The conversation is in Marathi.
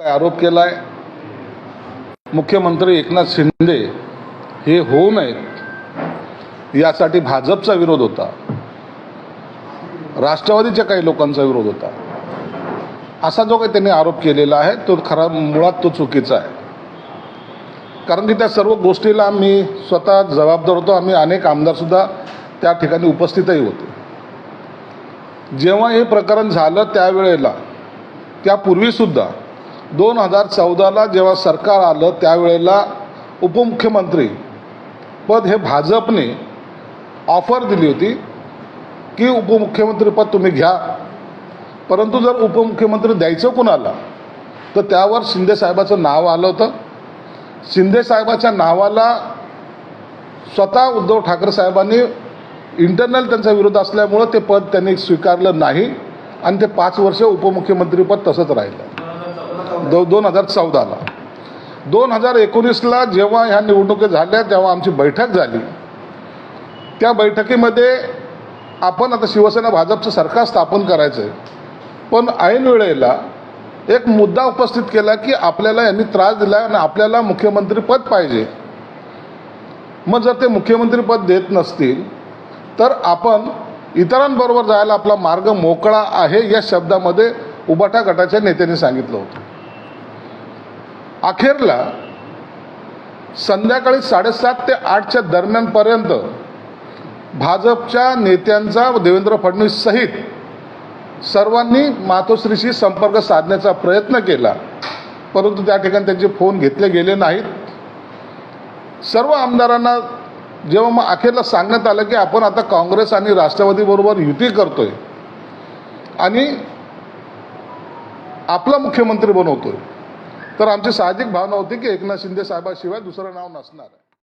काय आरोप केलाय? मुख्यमंत्री एकनाथ शिंदे हे होऊ नयेत. यासाठी भाजपचा विरोध होता. राष्ट्रवादीच्या काही लोकांचा विरोध होता. असा जो काही त्यांनी आरोप केलेला आहे तो खरा मुळात तो चुकीचा आहे. कारण की त्या सर्व गोष्टीला आम्ही स्वतः जबाबदार होतो. आम्ही अनेक आमदारसुद्धा त्या ठिकाणी उपस्थितही होते. जेव्हा हे प्रकरण झालं त्यावेळेला त्यापूर्वीसुद्धा दोन हजार चौदाला जेव्हा सरकार आलं त्यावेळेला उपमुख्यमंत्री पद हे भाजपने ऑफर दिली होती की उपमुख्यमंत्रीपद तुम्ही घ्या. परंतु जर उपमुख्यमंत्री द्यायचं कुणाला तर त्यावर शिंदेसाहेबाचं नाव आलं होतं. शिंदेसाहेबाच्या नावाला स्वतः उद्धव ठाकरे साहेबांनी इंटरनल त्यांचा विरोध असल्यामुळं ते पद त्यांनी स्वीकारलं नाही आणि ते पाच वर्ष उपमुख्यमंत्रीपद तसंच राहिलं. दो दोन हजार चौदाला. दोन हजार एकोणीसला जेव्हा ह्या निवडणुकी झाल्या तेव्हा आमची बैठक झाली. त्या बैठकीमध्ये आपण आता शिवसेना भाजपचं सरकार स्थापन करायचं आहे पण ऐन वेळेला एक मुद्दा उपस्थित केला की आपल्याला यांनी त्रास दिला आणि आपल्याला मुख्यमंत्रीपद पाहिजे. मग जर ते मुख्यमंत्रीपद देत नसतील तर आपण इतरांबरोबर जायला आपला मार्ग मोकळा आहे या शब्दामध्ये उबाटा गटाच्या नेत्यांनी सांगितलं होतं. अखेरला संध्याकाळी साडेसात ते आठच्या दरम्यानपर्यंत भाजपच्या नेत्यांचा देवेंद्र फडणवीस सहित सर्वांनी मातोश्रीशी संपर्क साधण्याचा प्रयत्न केला. परंतु त्या ठिकाणी त्यांचे फोन घेतले गेले नाहीत. सर्व आमदारांना जेव्हा मग अखेरला सांगण्यात आलं की आपण आता काँग्रेस आणि राष्ट्रवादीबरोबर युती करतोय आणि आपला मुख्यमंत्री बनवतोय. तर आमची साहजिक भावना होती की एकनाथ शिंदे साहेबाशिवाय दुसरं नाव नसणार आहे.